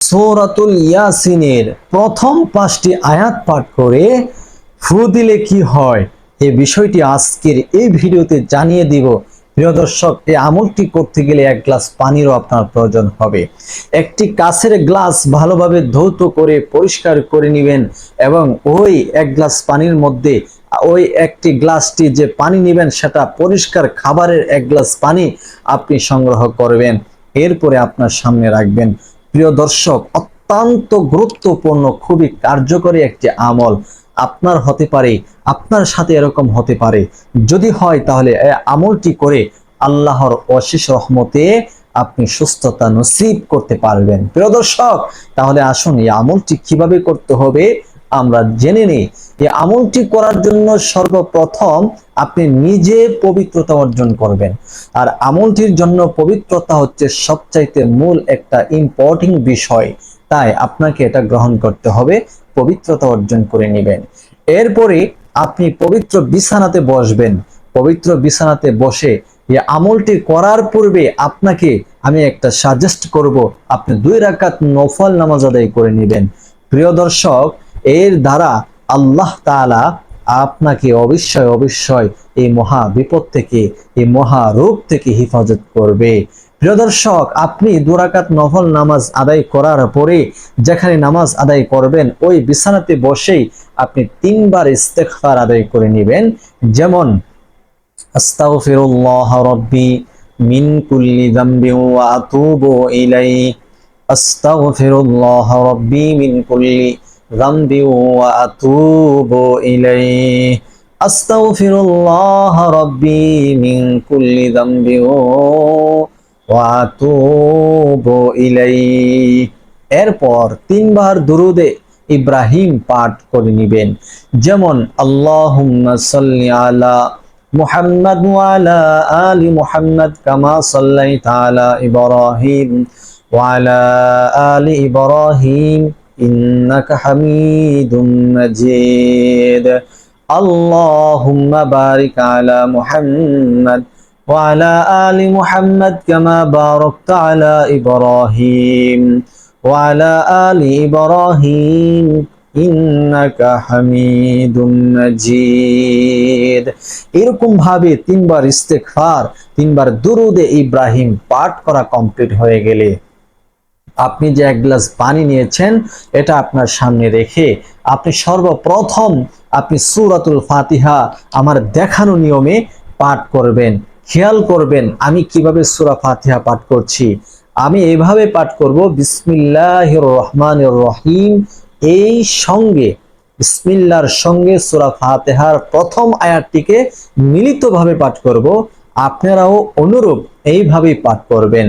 সৌরাতুল ইয়াসিনের প্রথম পাঁচটি আয়াত পাঠ করে ফু দিলে কি হয়? এই বিষয়টি আজকের এই ভিডিওতে জানিয়ে দিব। প্রিয় দর্শক, এই আমলটি করতে গেলে এক গ্লাস পানিরও আপনার প্রয়োজন হবে। একটি কাছের গ্লাস ভালোভাবে ধৌত করে পরিষ্কার করে নেবেন এবং ওই এক গ্লাস পানির মধ্যে, ওই একটি গ্লাসটি যে পানি নেবেন সেটা পরিষ্কার খাবারের এক গ্লাস পানি আপনি সংগ্রহ করবেন। এরপরে আপনার সামনে রাখবেন। প্রিয় দর্শক, অত্যন্ত গুরুত্বপূর্ণ, খুবই কার্যকরী একটি আমল আপনার হতে পারে, আপনার সাথে এরকম হতে পারে। যদি হয় তাহলে আমলটি করে আল্লাহর অশেষ রহমতে আপনি সুস্থতা নসিব করতে পারবেন। প্রিয় দর্শক, তাহলে আসুন এই আমলটি কীভাবে করতে হবে? আমরা জেনে নিই এই আমলটি করার জন্য সর্বপ্রথম আপনি নিজে পবিত্রতা অর্জন করবেন। আর আমলটির জন্য পবিত্রতা হচ্ছে সবচাইতে মূল একটা ইম্পর্টিং বিষয়। তাই আপনাকে এটা গ্রহণ করতে হবে, পবিত্রতা অর্জন করে নেবেন। এরপরে আপনি পবিত্র বিছানাতে বসবেন। পবিত্র বিছানাতে বসে এই আমলটি করার পূর্বে আপনাকে আমি একটা সাজেস্ট করব, আপনি দুই রাকাত নফল নামাজ আদায় করে নেবেন। প্রিয় দর্শক এর দ্বারা আল্লাহ তাআলা আপনাকে অবশ্যই অবশ্যই এই মহা বিপদ থেকে, এই মহা রোগ থেকে হেফাজত করবে। প্রিয় দর্শক, আপনি দুরাকাত নফল নামাজ আদায় করার পরে যেখানে নামাজ আদায় করবেন, ওই বিছানাতে বসেই আপনি তিনবার ইস্তেগফার আদায় করে নেবেন। যেমন, আস্তাগফিরুল্লাহ রাব্বি মিন কুল্লি যামবিন ওয়া আতুবু ইলাইহি। আস্তাগফিরুল্লাহ রাব্বি মিন কুল্লি ওয়া আতুবু ইলাইহি। আস্তাগফিরুল্লাহ রাব্বি মিন কুল্লি যামবিন ওয়া আতুবু ইলাইহি। এরপর তিনবার দুরুদে ইব্রাহিম পাঠ করে নেবেন। যেমন, আল্লাহুম্মা সাল্লি আলা মুহাম্মদ ওয়ালা আলি মুহাম্মদ কামা সাল্লাইতা ইব্রাহিম ওয়ালা আলি ইব্রাহিম। ইন্নাকা হামিদুম মাজিদ আল্লাহুম্মা বারিক আলা মুহাম্মদ وعلى آل محمد كما باركت على إبراهيم وعلى آل إبراهيم إنك حميد مجيد এরকম ভাবে তিনবার ইস্তেগফার তিনবার দুরুদে ইব্রাহিম পাঠ করা কমপ্লিট হয়ে গেলে আপনি যে এক গ্লাস পানি নিয়েছেন, এটা আপনার সামনে রেখে আপনি সর্বপ্রথম আপনি সূরাতুল ফাতিহা আমার দেখানো নিয়মে পাঠ করবেন। খেয়াল করবেন আমি কীভাবে সূরা ফাতিহা পাঠ করছি। আমি এইভাবে পাঠ করব, বিসমিল্লাহির রহমানির রহিম। এই সঙ্গে, বিসমিল্লার সঙ্গে সূরা ফাতিহার প্রথম আয়াতটিকে মিলিতভাবে পাঠ করব। আপনারাও অনুরূপ এইভাবেই পাঠ করবেন।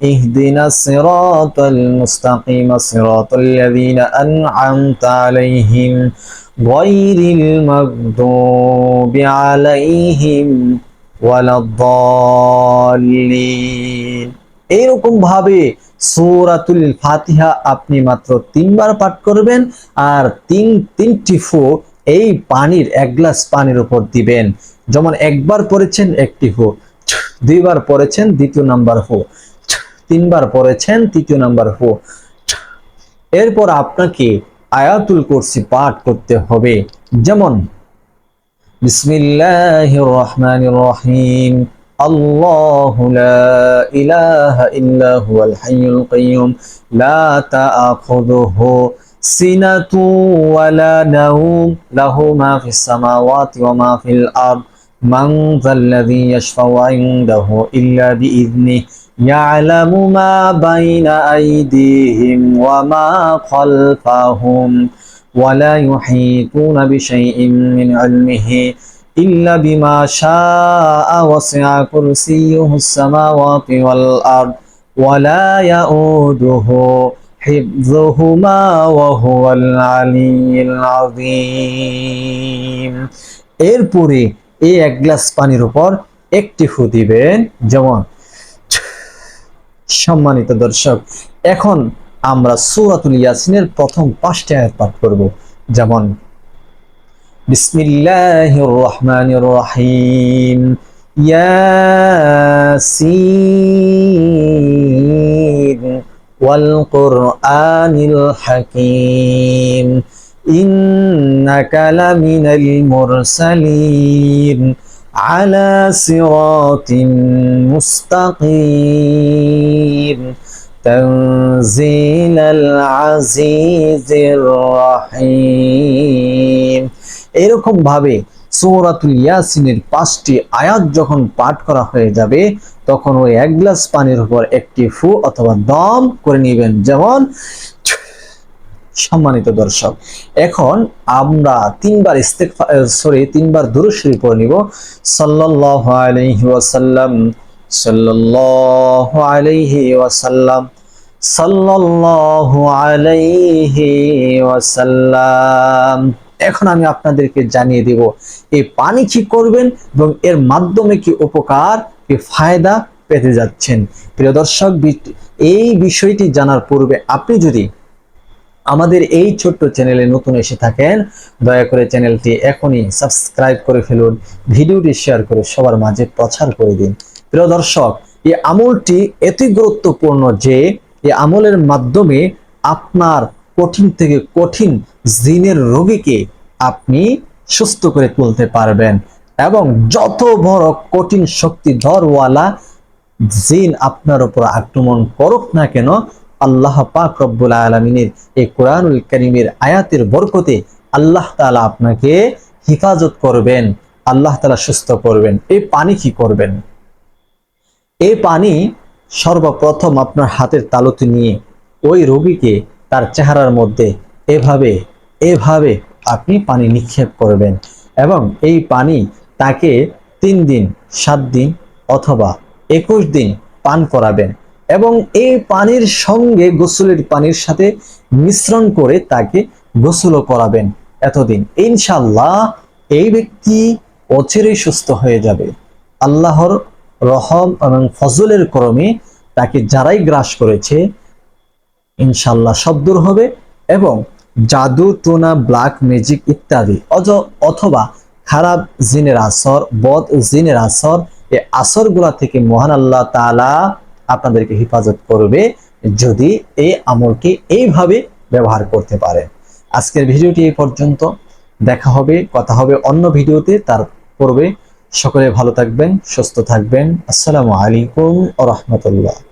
اهدنا الصراط المستقيم صراط الذين أنعمت عليهم غير المغضوب عليهم ওয়ালাদ্দাল্লিন এইরকম ভাবে সূরাতুল ফাতিহা আপনি মাত্র তিনবার পাঠ করবেন আর তিন তিনটি ফু এই পানির এক গ্লাস পানির উপর দিবেন যেমন একবার পড়েছেন একটি ফু দুইবার পড়েছেন দ্বিতীয় নাম্বার ফু তিনবার পড়েছেন, তৃতীয় নাম্বার হু। এরপর আপনাকে আয়াতুল কুরসি পাঠ করতে হবে। যেমন বিসমিল্লাহির রহমানির রহিম আল্লাহু লা ইলাহা ইল্লা হুয়াল লাহু মা ফিস সামাওয়াতি ওয়া মা ফিল আরদ ইল্লা يعلم ما بين أيديهم وما خلفهم ولا يحيطون بشيء من علمه إلا بما شاء وسع كرسيه السماوات والأرض ولا يؤوده حفظهما وهو العلي العظيم এরপরে এই এক গ্লাস পানির উপর একটি ফু দিবেন যেমন সম্মানিত দর্শক, এখন আমরা সূরাতুল ইয়াসিনের প্রথম পাঁচটি আয়াত পাঠ করব। যেমন, বিসমিল্লাহির রহমানির রহিম ইয়াসিন ওয়াল কুরআনিল হাকীম ইন্নাকা লামিনাল মুরসালিন على صراط مستقيم تنزيل العزيز الرحيم এরকম ভাবে সূরাতুল ইয়াসিনের পাঁচটি আয়াত যখন পাঠ করা হয়ে যাবে তখন ওই এক গ্লাস পানির উপর একটি ফু অথবা দম করে নেবেন যেমন সম্মানিত দর্শক, এখন আমরা তিনবার সরি তিনবার দুরূদ শরীফ পড়ে নিব। সাল্লাল্লাহু আলাইহি ওয়াসাল্লাম, সাল্লাল্লাহু আলাইহি ওয়াসাল্লাম, সাল্লাল্লাহু আলাইহি ওয়াসাল্লাম। এখন আমি আপনাদেরকে জানিয়ে দেব এই পানি কি করবেন এবং এর মাধ্যমে কি উপকার, কি ফায়দা পেতে যাচ্ছেন। প্রিয় দর্শক এই বিষয়টি জানার পূর্বে আপনি যদি আমাদের এই ছোট্ট চ্যানেলে নতুন এসে থাকেন, দয়া করে চ্যানেলটি এখনই সাবস্ক্রাইব করে ফেলুন, ভিডিওটি শেয়ার করে সবার মাঝে প্রচার করে দিন। প্রিয় দর্শক, এই আমলটি এতই গুরুত্বপূর্ণ যে, এই আমলের মাধ্যমে আপনার কঠিন থেকে কঠিন জিনের রোগীকে আপনি সুস্থ করে তুলতে পারবেন এবং যত বড় কঠিন শক্তিধরওয়ালা জিন আপনার উপর আক্রমণ করুক না কেন আল্লাহ পাক রব্বুল আলমিনের এই কোরআনুল করিমের আয়াতের বরকতে আল্লাহ তাআলা আপনাকে হিফাজত করবেন, আল্লাহ তালা সুস্থ করবেন। এই পানি কি করবেন? এই পানি সর্বপ্রথম আপনার হাতের তালুতে নিয়ে ওই রোগীকে তার চেহারার মধ্যে এভাবে এভাবে আপনি পানি নিক্ষেপ করবেন এবং এই পানি তাকে তিন দিন, সাত দিন অথবা একুশ দিন পান করাবেন। এবং এই পানির সঙ্গে গোসলের পানির সাথে মিশ্রণ করে তাকে গোসলও করাবেন এতদিন। ইনশাল্লাহ এই ব্যক্তি অচিরেই সুস্থ হয়ে যাবে। আল্লাহর রহম এবং ফজলের ক্রমে তাকে যারাই গ্রাস করেছে ইনশাল্লাহ সব দূর হবে এবং জাদু টোনা ব্ল্যাক ম্যাজিক ইত্যাদি অজ- অথবা খারাপ জিনের আসর, বদ জিনের আসর এই আসরগুলা থেকে মহান আল্লাহ তাআলা আপনাদেরকে হেফাজত করবে যদি এই আমলকে এইভাবে ব্যবহার করতে পারেন আজকের ভিডিওটি এই পর্যন্ত। দেখা হবে, কথা হবে অন্য ভিডিওতে। তার পূর্বে সকলে ভালো থাকবেন, সুস্থ থাকবেন। আসসালামু আলাইকুম ও রহমতুল্লাহ।